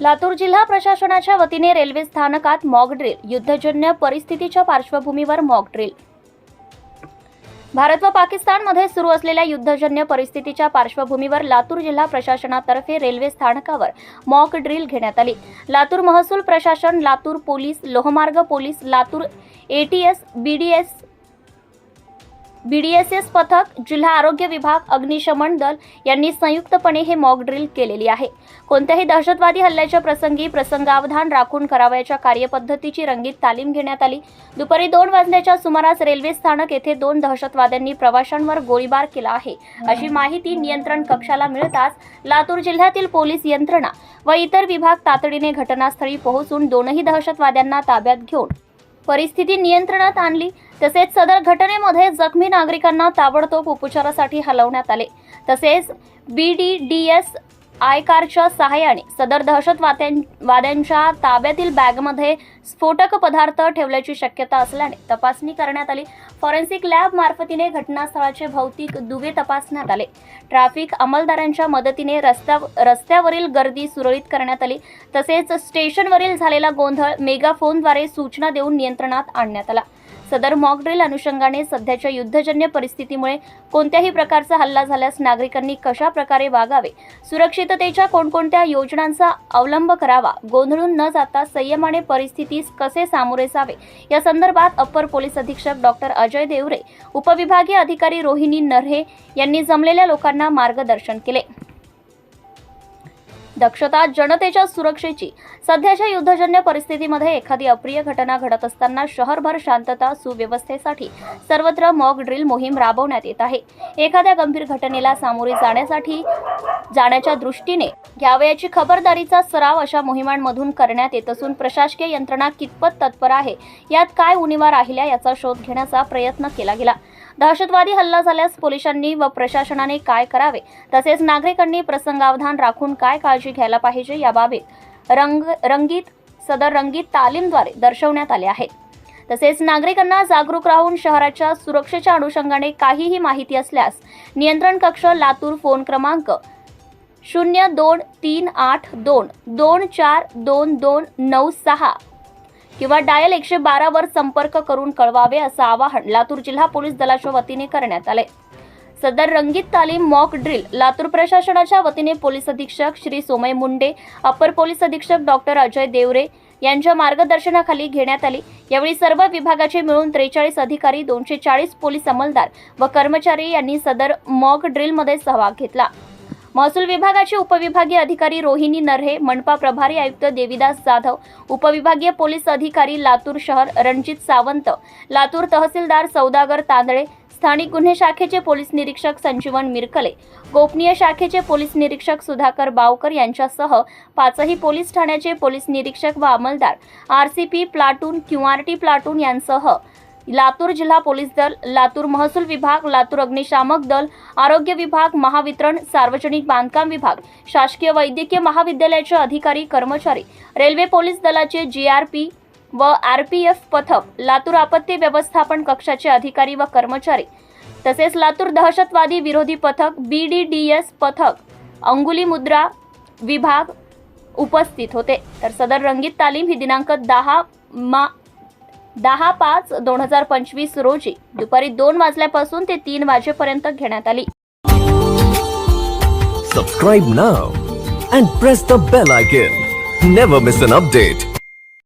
लातूर जिल्हा प्रशासनाच्या वतीने रेल्वे स्थानकात मॉक ड्रिल युद्धजन्य परिस्थितीच्या पार्श्वभूमीवर मॉक ड्रिल. भारत व पाकिस्तानमध्ये सुरू असलेल्या युद्धजन्य परिस्थितीच्या पार्श्वभूमीवर लातूर जिल्हा प्रशासनातर्फे रेल्वे स्थानकावर मॉक ड्रिल घेण्यात आली. लातूर महसूल प्रशासन लातूर पोलीस लोहमार्ग police Latur ATS BDS BDSS पथक जिल्हा आरोग्य विभाग अग्निशमन दल यांनी संयुक्तपणे हे मॉक ड्रिल केलेली आहे. कोणत्याही दहशतवादी हल्ल्याच्या प्रसंगी प्रसंगावधान राखून करावयाच्या कार्यपद्धतीची रंगीत तालीम घेण्यात आली. दुपारी दोन वाजण्याच्या सुमारास रेल्वे स्थानक येथे दोन दहशतवाद्यांनी प्रवाशांवर गोळीबार केला आहे. अशी माहिती नियंत्रण कक्षाला मिळताच लातूर जिल्ह्यातील पोलीस यंत्रणा व इतर विभाग तातडीने घटनास्थळी पोहोचून दोनही दहशतवाद्यांना ताब्यात घेऊन परिस्थिती नियंत्रणात आणली. तसेच सदर घटनेमध्ये जखमी नागरिकांना ताबडतोब उपचारासाठी हलवण्यात आले. तसेच B D D S I कारच्या सहाय्याने सदर दहशतवाद्यां- वाद्यांच्या ताब्यातील बॅगमध्ये स्फोटक पदार्थ ठेवल्याची शक्यता असल्याने तपासणी करण्यात आली. फॉरेन्सिक लॅब मार्फतीने घटनास्थळाचे भौतिक दुवे तपासण्यात आले. ट्रॅफिक अंमलदारांच्या मदतीने रस्त्या रस्त्यावरील गर्दी सुरळीत करण्यात आली. तसेच स्टेशनवरील झालेला गोंधळ मेगाफोनद्वारे सूचना देऊन नियंत्रणात आणण्यात आला. सदर मॉकड्रिल अनुषंगाने सध्याच्या युद्धजन्य परिस्थितीमुळे कोणत्याही प्रकारचा हल्ला झाल्यास नागरिकांनी कशा प्रकारे वागावे? सुरक्षिततेच्या कोणकोणत्या योजनांचा अवलंब करावा? गोंधळून न जाता संयमाने परिस्थितीस कसे सामोरे जावे? या संदर्भात अप्पर पोलीस अधीक्षक डॉक्टर अजय देवरे उपविभागीय अधिकारी रोहिणी नरहे यांनी जमलेल्या लोकांना मार्गदर्शन केले. दक्षता जनतेच्या सुरक्षेची. सध्याच्या युद्धजन्य परिस्थितीमध्ये एखादी अप्रिय घटना घडत असताना शहरभर शांतता सुव्यवस्थेसाठी सर्वत्र मॉक ड्रिल मोहीम राबवण्यात येत आहे. एखाद्या गंभीर घटनेला सामोरे जाण्यासाठी जाण्याच्या दृष्टीने घ्यावयाची खबरदारीचा सराव अशा मोहिमांमधून करण्यात येत असून प्रशासकीय यंत्रणा कितपत तत्पर आहे यात काय उणीवा राहिल्या याचा शोध घेण्याचा प्रयत्न केला गेला. दहशतवादी हल्ला झाल्यास पोलिसांनी व प्रशासनाने काय करावे? तसेच नागरिकांनी प्रसंगावधान राखून काय काळजी घ्यायला पाहिजे याबाबत रंग रंगीत सदर रंगीत तालीमद्वारे दर्शवण्यात आले आहेत तसेच नागरिकांना जागरूक राहून शहराच्या सुरक्षेच्या अनुषंगाने काहीही माहिती असल्यास नियंत्रण कक्ष लातूर फोन क्रमांक शून्य दोन तीन आठ दोन दोन चार दोन दोन नऊ सहा किंवा डायल एकशे बारावर संपर्क करून कळवावे असं आवाहन लातूर जिल्हा पोलीस दलाच्या वतीने करण्यात आले. सदर रंगीत तालीम मॉक ड्रिल लातूर प्रशासनाच्या वतीने पोलीस अधीक्षक श्री सोमय मुंडे अपर पोलीस अधीक्षक डॉक्टर अजय देवरे यांच्या मार्गदर्शनाखाली घेण्यात आली. यावेळी सर्व विभागाचे मिळून त्रेचाळीस अधिकारी दोनशे चाळीस पोलीस अंमलदार व कर्मचारी यांनी सदर मॉक ड्रिलमध्ये सहभाग घेतला. महसूल विभागाचे उपविभागीय अधिकारी रोहिणी नरहे मनपा प्रभारी आयुक्त देविदास जाधव उपविभागीय पोलीस अधिकारी लातूर शहर रणजित सावंत लातूर तहसीलदार सौदागर तांदळे स्थानिक गुन्हे शाखेचे पोलीस निरीक्षक संजीवन मिरकले गोपनीय शाखेचे पोलीस निरीक्षक सुधाकर बावकर यांच्यासह पाचही पोलीस ठाण्याचे पोलीस निरीक्षक व अंमलदार पी प्लाटून क्यूआरटी प्लाटून यांसह लातूर जिल्हा पोलीस दल लातूर महसूल विभाग लातूर अग्निशामक दल आरोग्य विभाग महावितरण सार्वजनिक बांधकाम विभाग शासकीय वैद्यकीय महाविद्यालयाचे अधिकारी कर्मचारी रेल्वे पोलीस दलाचे जीआरपी व आरपीएफ पथक लातूर आपत्ती व्यवस्थापन कक्षाचे अधिकारी व कर्मचारी तसेच लातूर दहशतवादी विरोधी पथक बीडीडीएस पथक अंगुली मुद्रा विभाग उपस्थित होते. तर सदर रंगीत तालीम ही दिनांक दहा मा दहा पाच दोन हजार पंचवीस रोजी दुपारी दोन वाजल्यापासून ते तीन वाजेपर्यंत घेण्यात आली. Subscribe now and press the bell icon never miss an update